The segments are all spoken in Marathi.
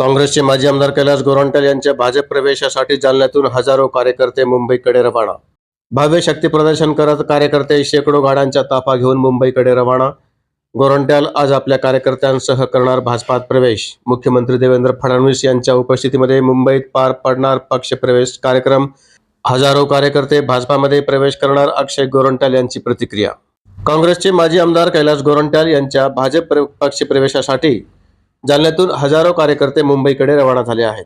काँग्रेसचे माजी आमदार कैलास गोरंटल यांच्या भाजप प्रवेशासाठी जालन्यातून हजारो कार्यकर्ते मुंबईकडे रवाना. भव्य शक्ती प्रदर्शन करत कार्यकर्ते शेकडो गाड्यांचा ताफा घेऊन मुंबईकडे रवाना. गोरंट्याल आज आपल्या कार्यकर्त्यांसह करणार भाजपात प्रवेश. मुख्यमंत्री देवेंद्र फडणवीस यांच्या उपस्थितीमध्ये मुंबईत पार पडणार पक्षप्रवेश कार्यक्रम. हजारो कार्यकर्ते भाजपामध्ये प्रवेश करणार अक्षय गोरंट्याल यांची प्रतिक्रिया. काँग्रेसचे माजी आमदार कैलास गोरंट्याल यांच्या भाजप पक्ष प्रवेशासाठी जालन्यातून हजारो कार्यकर्ते मुंबईकडे रवाना झाले आहेत.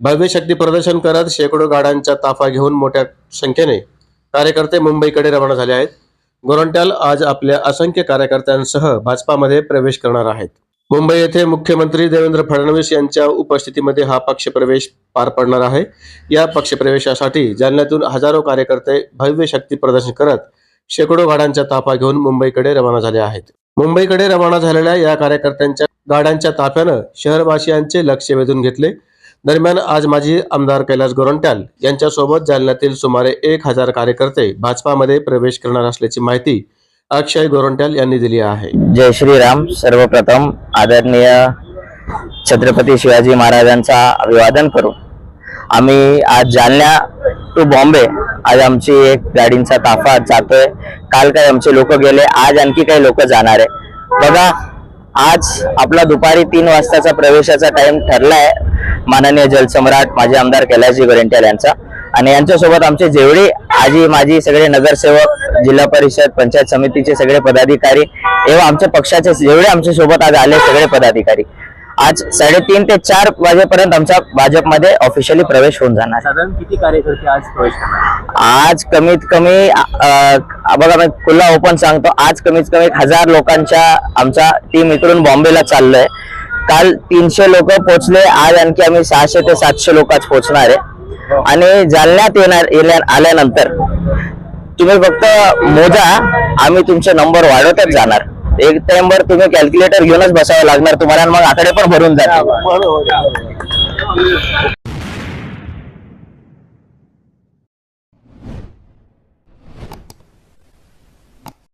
भव्य शक्ती प्रदर्शन करत शेकडो गाड्यांचा ताफा घेऊन मोठ्या संख्येने कार्यकर्ते मुंबईकडे रवाना झाले आहेत. गोरंट्याल आज आपल्या असंख्य कार्यकर्त्यांसह भाजपामध्ये प्रवेश करणार आहेत. मुंबई येथे मुख्यमंत्री देवेंद्र फडणवीस यांच्या उपस्थितीमध्ये हा पक्षप्रवेश पार पडणार आहे. या पक्षप्रवेशासाठी जालन्यातून हजारो कार्यकर्ते भव्य शक्ती प्रदर्शन करत शेकडो गाड्यांचा ताफा घेऊन मुंबईकडे रवाना झाले आहेत. मुंबईकडे रवाना झालेल्या या कार्यकर्त्यांच्या गाड्यांच्या ताफ्यानं शहरवासियांचे लक्ष वेधून घेतले. दरम्यान आज माजी आमदार कैलास गोरंट्याल यांच्यासोबत जालन्यातील सुमारे एक हजार कार्यकर्ते भाजपामध्ये प्रवेश करणार असल्याची माहिती अक्षय गोरंट्याल यांनी दिली आहे. जय श्रीराम. सर्वप्रथम आदरणीय छत्रपती शिवाजी महाराजांचा अभिवादन करू आम्ही आज जालन्या टू बॉम्बे आज आमची एक गाडींचा ताफा जातोय. काल काही आमचे लोक गेले आज आणखी काही लोक जाणार आहे. बघा आज आपला दुपारी तीन वाजताचा प्रवेशाचा टाइम ठरलाय. माननीय जलसम्राट माजी आमदार कैलासजी गोरेंट्याल यांचा. आणि यांच्यासोबत आमचे जेवढे आजी माजी सगळे नगरसेवक जिल्हा परिषद पंचायत समितीचे सगळे पदाधिकारी एवं आमच्या पक्षाचे जेवढे आमच्यासोबत आज आले सगळे पदाधिकारी. आज साडेतीन ते चार वाजेपर्यंत आमचा भाजपमध्ये ऑफिशियली प्रवेश होऊन जाणार. साधारण किती कार्यकर्ते आज प्रवेश करणार? आज कमीत कमी अ, बघा मी खुला ओपन सांगतो. आज कमीत कमी एक हजार लोकांच्या आमचा टीम इकडून बॉम्बेला चाललोय. काल तीनशे लोक पोहोचले. आज आणखी आम्ही सहाशे ते सातशे लोक आज पोहोचणार आहे. आणि जालन्यात येणार येण्या- आल्यानंतर तुम्ही फक्त मोजा आम्ही तुमचे नंबर वाढवतच जाणार. एक टाइमवर तुम्ही कॅल्क्युलेटर घेऊनच बसावं लागणार तुम्हाला आणि मग आकडे पण भरून जातील.